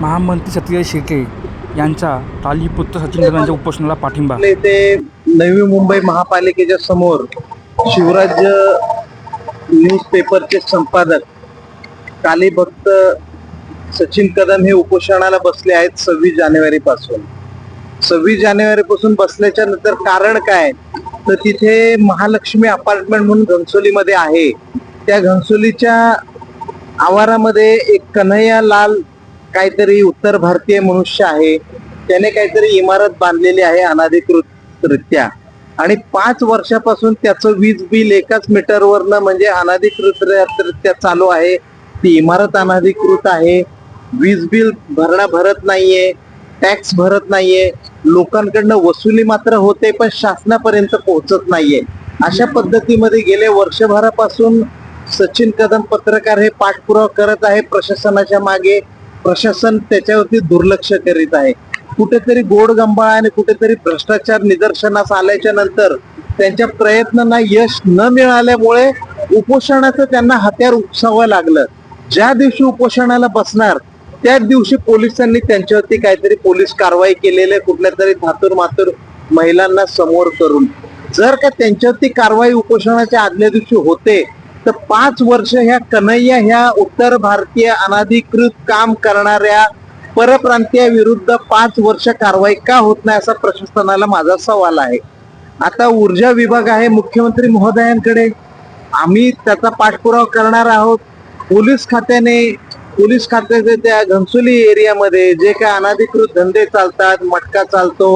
महामंत्री सत्यजित शिर्के यांच्या तालीपुत्र सचिन कदम यांच्या उपोषणाला पाठिंबा. ते नवी मुंबई महापालिकेच्या समोर शिवराज्य न्यूजपेपरचे संपादक काली भक्त सचिन कदम हे उपोषणाला बसले आहेत सव्वीस जानेवारी पासून. सव्वीस जानेवारी पासून बसल्याच्या नंतर कारण काय? तर तिथे महालक्ष्मी अपार्टमेंट म्हणून घनसोलीमध्ये आहे. त्या घनसोलीच्या आवारामध्ये एक कन्हैया लाल काहीतरी उत्तर भारतीय मनुष्य आहे. त्याने काहीतरी इमारत बांधलेली आहे अनाधिकृतरित्या. आणि पाच वर्षापासून त्याचं वीज बिल एकाच मीटरवरनं म्हणजे अनाधिकृतरित्या चालू आहे. ती इमारत अनाधिकृत आहे. वीज बिल भरणा भरत नाहीये. टॅक्स भरत नाहीये. लोकांकडनं वसुली मात्र होते पण शासनापर्यंत पोहोचत नाहीये. अशा पद्धतीमध्ये गेले वर्षभरापासून सचिन कदम पत्रकार हे पाठपुरावा करत आहे प्रशासनाच्या मागे. प्रशासन त्याच्यावरती दुर्लक्ष करीत आहे. कुठेतरी गोड गंबाळ आणि कुठेतरी भ्रष्टाचार निदर्शनास आल्याच्यानंतर त्यांच्या प्रयत्नांना यश न मिळाल्यामुळे उपोषणाचं त्यांना हत्यार उपसावं लागलं. ज्या दिवशी उपोषणाला बसणार त्याच दिवशी पोलिसांनी त्यांच्यावरती काहीतरी पोलीस कारवाई केलेली कुठल्या तरी धातूर मातूर महिलांना समोर करून. जर का त्यांच्यावरती कारवाई उपोषणाच्या आदल्या दिवशी होते तर पाच वर्ष ह्या कन्हैया ह्या उत्तर भारतीय अनाधिकृत काम करणाऱ्या परप्रांतीय विरुद्ध पाच वर्ष कारवाई का होत नाही असा प्रशासनाला माझा सवाल आहे. आता ऊर्जा विभाग आहे मुख्यमंत्री महोदयांकडे. आम्ही त्याचा पाठपुरावा करणार आहोत. पोलीस खात्याने पोलीस खात्याचे त्या घनसोली एरियामध्ये जे काय अनाधिकृत धंदे चालतात मटका चालतो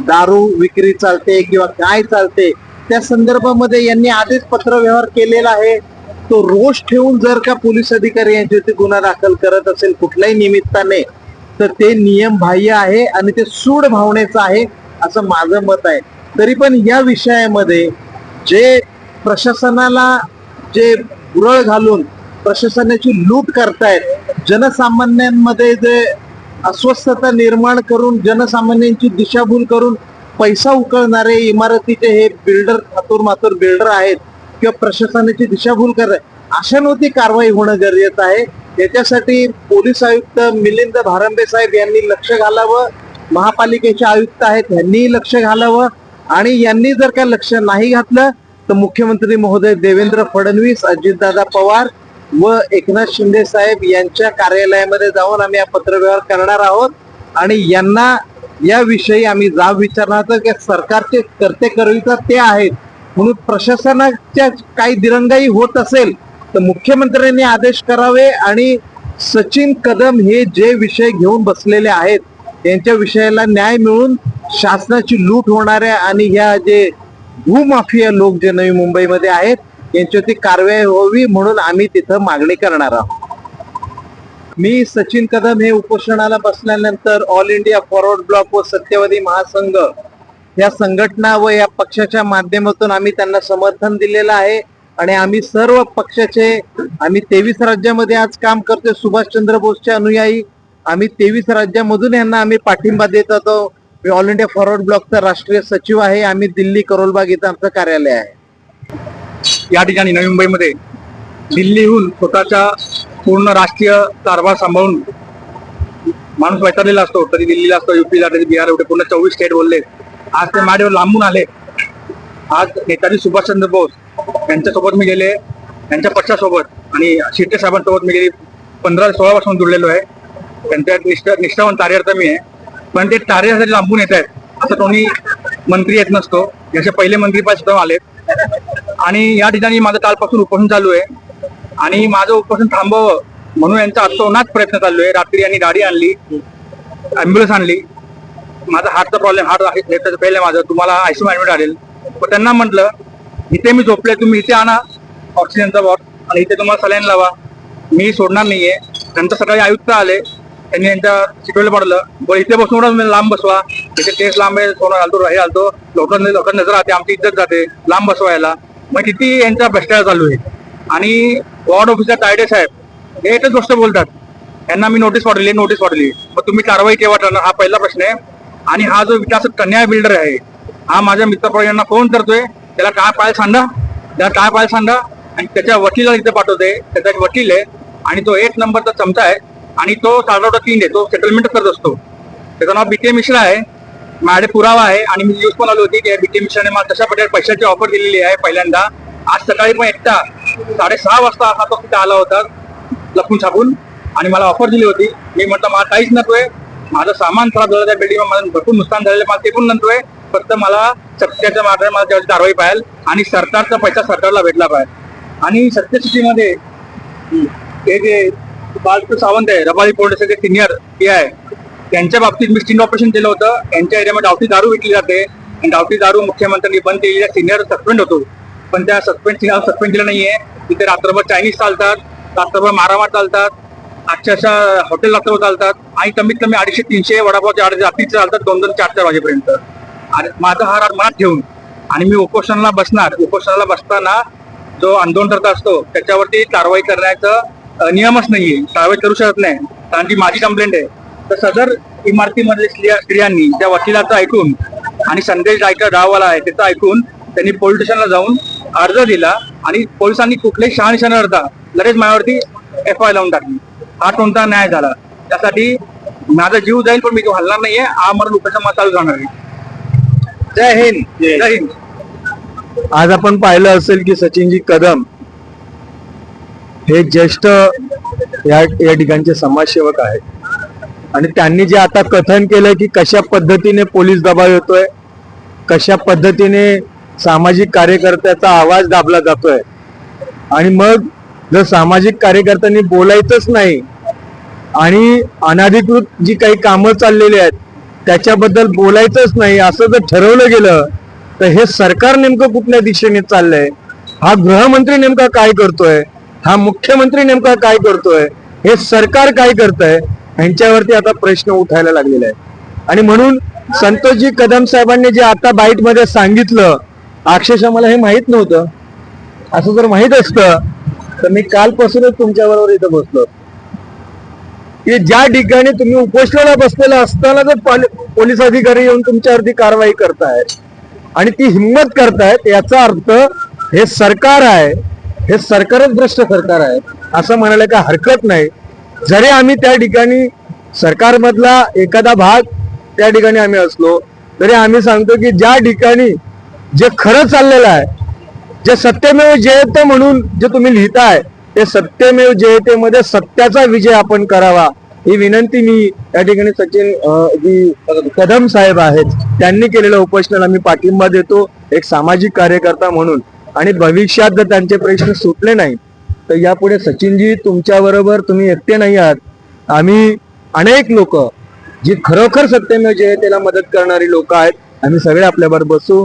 दारू विक्री चालते किंवा काय चालते त्या संदर्भामध्ये यांनी आधीच पत्र व्यवहार केलेला आहे. तो रोष ठेवून जर का पोलीस अधिकारी यांच्यावरती गुन्हा दाखल करत असेल कुठल्याही निमित्ताने तर ते नियम बाह्य आहे आणि ते सूड भावनेचं आहे असं माझं मत आहे. तरी पण या विषयामध्ये जे प्रशासनाला जे बुरळ घालून प्रशासनाची लूट करतायत जनसामान्यांमध्ये जे अस्वस्थता निर्माण करून जनसामान्यांची दिशाभूल करून पैसा उकळणारे इमारतीचे हे बिल्डर थातूर मातूर बिल्डर आहेत किंवा प्रशासनाची दिशाभूल करत अशांवरती कारवाई होणं गरजेचं आहे. याच्यासाठी पोलीस आयुक्त मिलिंद भारंबे साहेब यांनी लक्ष घालावं. महापालिकेचे आयुक्त आहेत यांनीही लक्ष घालावं. आणि यांनी जर का लक्ष नाही घातलं तर मुख्यमंत्री महोदय देवेंद्र फडणवीस अजितदादा पवार व एकनाथ शिंदे साहेब यांच्या कार्यालयामध्ये जाऊन आम्ही हा पत्रव्यवहार करणार आहोत. आणि यांना याविषयी आम्ही जाब विचारणार तर की सरकारचे करते करविता ते आहेत. म्हणून प्रशासनाच्या काही दिरंगाई होत असेल तर मुख्यमंत्र्यांनी आदेश करावे आणि सचिन कदम हे जे विषय घेऊन बसलेले आहेत यांच्या विषयाला न्याय मिळून शासनाची लूट होणाऱ्या आणि ह्या जे भूमाफिया लोक जे नवी मुंबईमध्ये आहेत यांच्यावरती कारवाई व्हावी म्हणून आम्ही तिथं मागणी करणार आहोत. मी सचिन कदम हे उपोषणाला बसल्यानंतर ऑल इंडिया फॉरवर्ड ब्लॉक व सत्यवादी महासंघ या संघटना व या पक्षाच्या माध्यमातून आम्ही त्यांना समर्थन दिलेलं आहे. आणि आम्ही सर्व पक्षाचे आम्ही तेवीस राज्यामध्ये आज काम करतोय सुभाषचंद्र बोसचे अनुयायी. आम्ही तेवीस राज्यामधून यांना आम्ही पाठिंबा देत होतो. मी ऑल इंडिया फॉरवर्ड ब्लॉकचा राष्ट्रीय सचिव आहे. आम्ही दिल्ली करोलबाग इथं आमचं कार्यालय आहे. या ठिकाणी नवी मुंबईमध्ये दिल्लीहून स्वतःच्या पूर्ण राष्ट्रीय कारभार सांभाळून माणूस वैतारलेला असतो तरी दिल्लीला असतो युपीला कधी बिहार एवढे पूर्ण चोवीस स्टेट बोलले. आज ते माझ्यावर लांबून आले. आज नेताजी सुभाषचंद्र बोस यांच्यासोबत मी गेले यांच्या पक्षासोबत आणि शिर्के साहेबांसोबत मी गेली. पंधरा सोळा वर्षांपासून जुळलेलो आहे. त्यांच्या निष्ठा निष्ठावान कार्यकर्ता मी आहे. पण ते कार्यासाठी लांबून येत आहेत असं कोणी मंत्री येत नसतो. याचे पहिले मंत्री पण सुद्धा आणि या ठिकाणी माझं कालपासून उपोषण चालू आहे. आणि माझं उपोषण थांबवावं म्हणून यांचा अतोनात प्रयत्न चालू आहे रात्री यांनी गाडी आणली अँब्युलन्स आणली. माझा हार्टचा प्रॉब्लेम हार्ट आहे पहिलं माझं. तुम्हाला आयसीयू ॲडमिट आलेल पण त्यांना म्हटलं इथे मी झोपले तुम्ही इथे आणा. ऑक्सिजनचा बॉक्स आणि इथे तुम्हाला सलाईन लावा. मी सोडणार नाही आहे नंतर सकाळी आयुक्त आले. त्यांनी यांच्या शिकवलं पडलं. बरं इथे बसून तुम्ही लांब बसवा. इथे टेस्ट लांब आहे सोनं घालतो हे घालतो. लोकांना लोकांना नजर राहते आमची इज्जत जाते. लांब बसवायला. मग किती यांचा भ्रष्टाचार चालू आहे. आणि वॉर्ड ऑफिसर तायडे साहेब हे एकच गोष्ट बोलतात. यांना मी नोटीस पाठवली नोटीस पाठवली. मग तुम्ही कारवाई केव्हा करणार हा पहिला प्रश्न आहे. आणि हा जो विकास कन्या बिल्डर आहे हा माझ्या मित्रपरिवारांना फोन करतोय? त्याला काय पाय सांगा? त्याला काय पाय सांगा? आणि त्याच्या वकिलाला इथे पाठवते. त्याचा एक वकील आहे. आणि तो एक नंबरचा चमचा आहे. आणि तो साधारणतः तीन आहे. तो सेटलमेंट करत असतो. त्याचं नाव बी के मिश्रा आहे. माझ्याकडे पुरावा आहे. आणि मी न्यूज पण आली होती की बी के मिश्राने मला तशा प्रकारे पैशाची ऑफर दिलेली आहे पहिल्यांदा. आज सकाळी पण एकटा साडेसहा वाजता असा तो तिथे आला होता लपून छापून. आणि मला ऑफर दिली होती. मी म्हटलं मला काहीच नकोय. माझं सामान खराब झालं त्या बिल्डिंग मला भरपूर नुकसान झालेलं मला ते पण नकोय. फक्त मला सत्याच्या मार्गाने मला त्याची कारवाई पाहिजे आणि सरकारचा पैसा सरकारला भेटला पाहिजे आणि सत्यस्थितीमध्ये हे जे बाळकृष्ण सावंत आहे रबाळी पोलिसाचे जे सिनियर हे आहे त्यांच्या बाबतीत मी स्टिंग ऑपरेशन केलं होतं. यांच्या एरियामध्ये डावटी दारू विकली जाते. आणि डावटी दारू मुख्यमंत्र्यांनी बंद केलेली सिनियर सस्पेंड होतो. पण त्या सस्पेंड सस्पेंड केलं नाहीये. तिथे रात्रभर चायनीज चालतात रात्रभर मारामार चालतात अक्षरशः हॉटेल रात्रभर चालतात आणि कमीत कमी अडीचशे तीनशे वडापावचे आठ रात्रीचे चालतात दोन दोन चार चार वाजेपर्यंत. आणि माझा हा राग मनात ठेवून. आणि मी उपोषणाला बसणार. उपोषणाला बसताना जो आंदोलनकर्ता असतो त्याच्यावरती कारवाई करण्याचं नियमच नाहीये. कारवाई करू शकत नाही. कारण की माझी कंप्लेंट आहे. तर सदर इमारतीमधल्या स्त्रिया स्त्रियांनी त्या वकिलाचं ऐकून आणि संदेश डायकर गाववाला आहे त्याचं ऐकून त्यांनी पोलीस स्टेशनला जाऊन अर्ज दिला आणि पोलिसांनी कुठलेही शहानिशा करता लगेच माझ्यावरती एफ आय लावून टाकली. हा कोणता न्याय झाला. त्यासाठी माझा जीव जाईल पण मी तो हलणार नाहीये. हा मला उपोषण चालू राहणार आहे. जय हिंद. जय हिंद. आज आपण पाहिलं असेल की सचिनजी कदम हे ज्येष्ठ या या ठिकाणचे समाजसेवक आहेत. आणि त्यांनी जे आता कथन केलं की कशा पद्धतीने पोलीस दबाव येतोय कशा पद्धतीने सामाजिक कार्यकर्त्याचा आवाज दाबला जातोय. आणि मग जर सामाजिक कार्यकर्त्यांनी बोलायचंच नाही आणि अनाधिकृत जी काही कामं चाललेली आहेत त्याच्याबद्दल बोलायचंच नाही असं जर ठरवलं गेलं तर हे सरकार नेमकं कुठल्या दिशेने चाललंय? हा गृहमंत्री नेमका काय करतोय? हा मुख्यमंत्री नेमका काय करतोय? हे सरकार काय करतंय? ह्यांच्यावरती आता प्रश्न उठायला लागलेला आहे आणि म्हणून संतोषजी कदम साहेबांनी जे आता बाईटमध्ये सांगितलं अक्षरशः मला हे माहीत नव्हतं. असं जर माहीत असतं तर मी कालपासूनच तुमच्या बरोबर इथं बसलो. की ज्या ठिकाणी तुम्ही उपोषणाला बसलेला असताना जर पोलीस अधिकारी येऊन तुमच्यावरती कारवाई करतायत आणि ती हिंमत करतायत याचा अर्थ हे सरकार आहे हे सरकारच भ्रष्ट सरकार आहे असं म्हणायला काय हरकत नाही. जरी आम्ही त्या ठिकाणी सरकारमधला एखादा भाग त्या ठिकाणी आम्ही असलो तरी आम्ही सांगतो की ज्या ठिकाणी जे खरं चाललेलं आहे जे सत्यमेव जयते म्हणून जे तुम्ही लिहिताय ते सत्यमेव जयतेमध्ये सत्याचा विजय आपण करावा ही विनंती मी या ठिकाणी सचिन जी कदम साहेब आहेत त्यांनी केलेल्या उपोषणाला मी पाठिंबा देतो एक सामाजिक कार्यकर्ता म्हणून. आणि भविष्यात जर त्यांचे प्रश्न सुटले नाही तर यापुढे सचिनजी तुमच्या बरोबर तुम्ही एकटे नाही आहात. आम्ही अनेक लोक जी खरोखर सत्यमेव जयतेला मदत करणारी लोक आहेत आम्ही सगळे आपल्याबरोबर बसू.